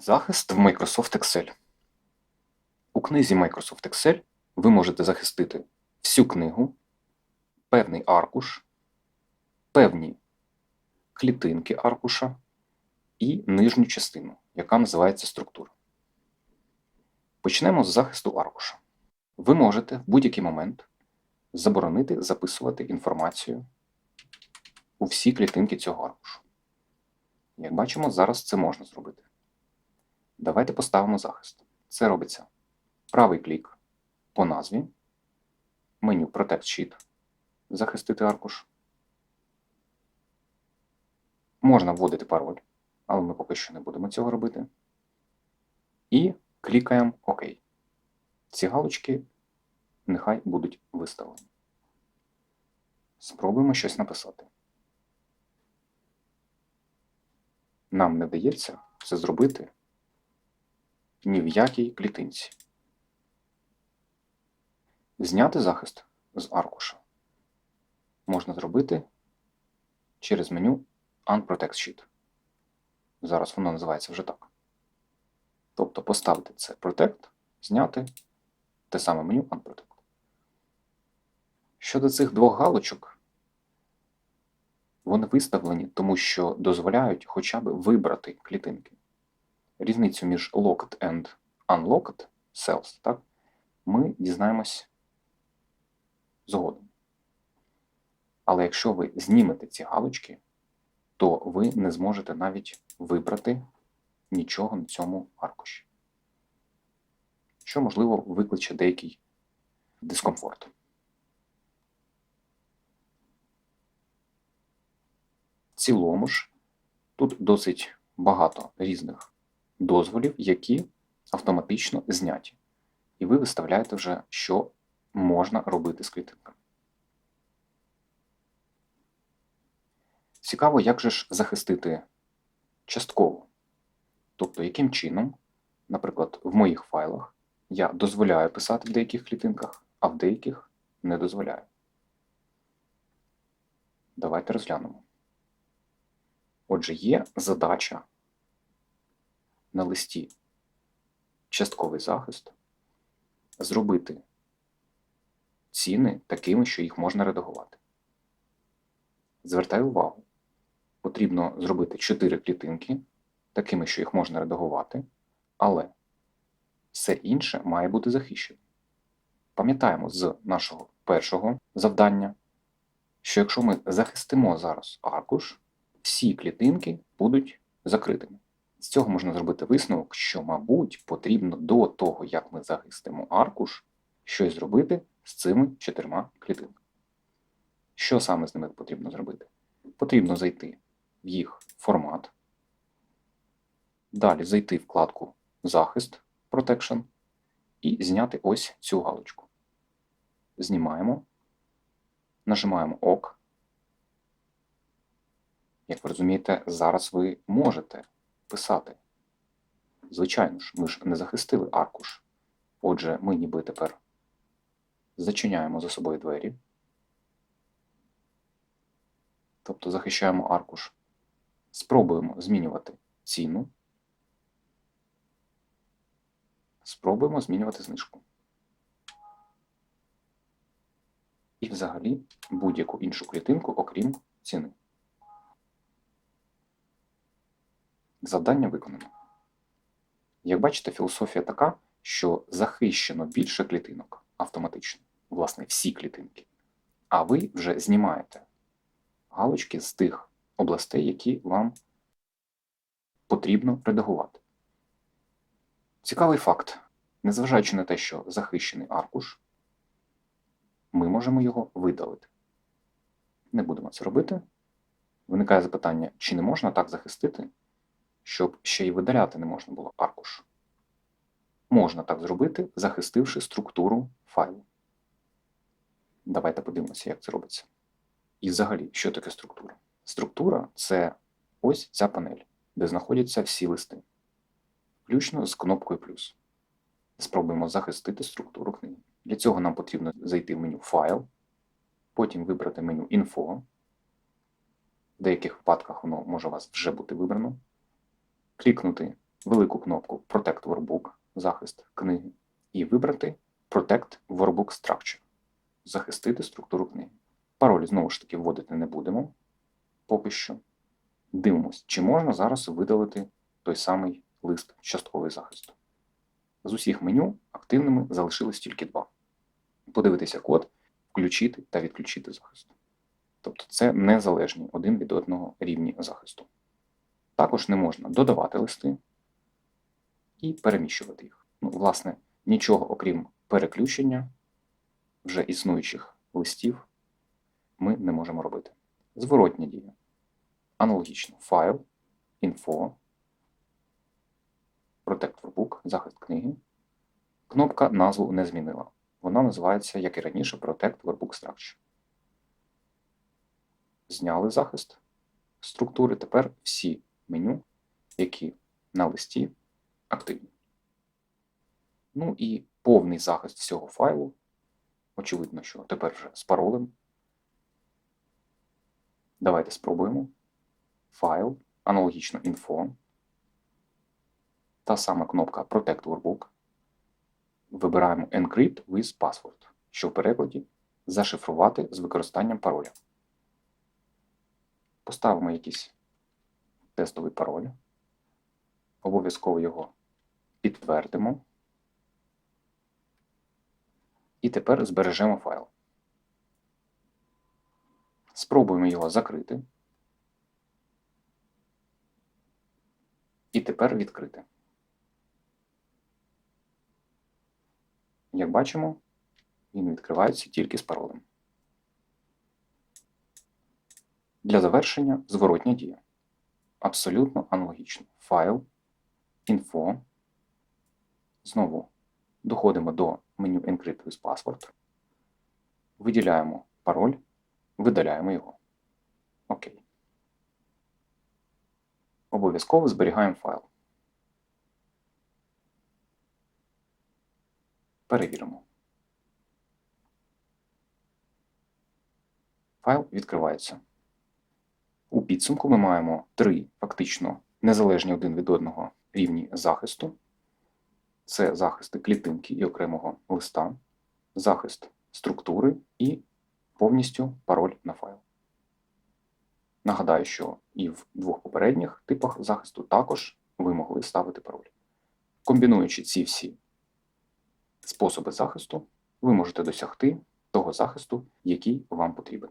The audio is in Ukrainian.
Захист в Microsoft Excel. У книзі Microsoft Excel ви можете захистити всю книгу, певний аркуш, певні клітинки аркуша і нижню частину, яка називається структура. Почнемо з захисту аркуша. Ви можете в будь-який момент заборонити записувати інформацію у всі клітинки цього аркушу. Як бачимо, зараз це можна зробити. Давайте поставимо захист. Це робиться правий клік по назві, меню Protect Sheet, захистити аркуш. Можна вводити пароль, але ми поки що не будемо цього робити. І клікаємо ОК. Ці галочки нехай будуть виставлені. Спробуємо щось написати. Нам не вдається це зробити ні в якій клітинці. Зняти захист з аркуша можна зробити через меню Unprotect Sheet. Зараз воно називається вже так. Тобто поставити це Protect, зняти те саме меню Unprotect. Щодо цих двох галочок, вони виставлені, тому що дозволяють хоча б вибрати клітинки різницю між locked and unlocked cells, так, ми дізнаємось згодом. Але якщо ви знімете ці галочки, то ви не зможете навіть вибрати нічого на цьому аркуші, що, можливо, викличе деякий дискомфорт. В цілому ж тут досить багато різних дозволів, які автоматично зняті. І ви виставляєте вже, що можна робити з клітинками. Цікаво, як же ж захистити частково. Тобто, яким чином, наприклад, в моїх файлах я дозволяю писати в деяких клітинках, а в деяких не дозволяю. Давайте розглянемо. Отже, є задача на листі частковий захист, зробити ціни такими, що їх можна редагувати. Звертаю увагу, потрібно зробити 4 клітинки, такими, що їх можна редагувати, але все інше має бути захищено. Пам'ятаємо з нашого першого завдання, що якщо ми захистимо зараз аркуш, всі клітинки будуть закритими. З цього можна зробити висновок, що, мабуть, потрібно до того, як ми захистимо аркуш, щось зробити з цими чотирма клітинками. Що саме з ними потрібно зробити? Потрібно зайти в їх формат, далі зайти в вкладку Захист Protection і зняти ось цю галочку. Знімаємо, нажимаємо ОК. Як ви розумієте, зараз ви можете писати. Звичайно ж, ми ж не захистили аркуш. Отже, ми ніби тепер зачиняємо за собою двері. Тобто захищаємо аркуш. Спробуємо змінювати ціну. Спробуємо змінювати знижку. І взагалі будь-яку іншу клітинку, окрім ціни. Завдання виконано. Як бачите, філософія така, що захищено більше клітинок автоматично, власне, всі клітинки. А ви вже знімаєте галочки з тих областей, які вам потрібно редагувати. Цікавий факт. Незважаючи на те, що захищений аркуш, ми можемо його видалити. Не будемо це робити. Виникає запитання, чи не можна так захистити, щоб ще й видаляти не можна було аркуш. Можна так зробити, захистивши структуру файлу. Давайте подивимося, як це робиться. І взагалі, що таке структура? Структура це ось ця панель, де знаходяться всі листи, включно з кнопкою плюс. Спробуємо захистити структуру книги. Для цього нам потрібно зайти в меню Файл, потім вибрати меню Інфо. В деяких випадках воно може у вас вже бути вибрано. Клікнути велику кнопку Protect Workbook захист книги і вибрати Protect Workbook Structure захистити структуру книги. Пароль знову ж таки вводити не будемо поки що. Дивимось, чи можна зараз видалити той самий лист частковий захисту. З усіх меню активними залишилось тільки два. Подивитися код, включити та відключити захист. Тобто це незалежні один від одного рівні захисту. Також не можна додавати листи і переміщувати їх. Ну, власне, нічого окрім переключення вже існуючих листів ми не можемо робити. Зворотня дія. Аналогічно файл, інфо, Protect Workbook, захист книги. Кнопка назву не змінила. Вона називається, як і раніше, Protect Workbook Structure. Зняли захист структури. Тепер всі меню, які на листі активні. Ну і повний захист всього файлу. Очевидно, що тепер вже з паролем. Давайте спробуємо. Файл, аналогічно info. Та сама кнопка Protect Workbook. Вибираємо Encrypt with Password, що в перекладі зашифрувати з використанням пароля. Поставимо якийсь тестовий пароль. Обов'язково його підтвердимо. І тепер збережемо файл. Спробуємо його закрити. І тепер відкрити. Як бачимо, він відкривається тільки з паролем. Для завершення зворотня дія. Абсолютно аналогічно. Файл, інфо. Знову доходимо до меню Encrypt with Password. Виділяємо пароль, видаляємо його. Окей. Обов'язково зберігаємо файл. Перевіримо. Файл відкривається. У підсумку ми маємо три фактично незалежні один від одного рівні захисту. Це захисти клітинки і окремого листа, захист структури і повністю пароль на файл. Нагадаю, що і в двох попередніх типах захисту також ви могли ставити пароль. Комбінуючи ці всі способи захисту, ви можете досягти того захисту, який вам потрібен.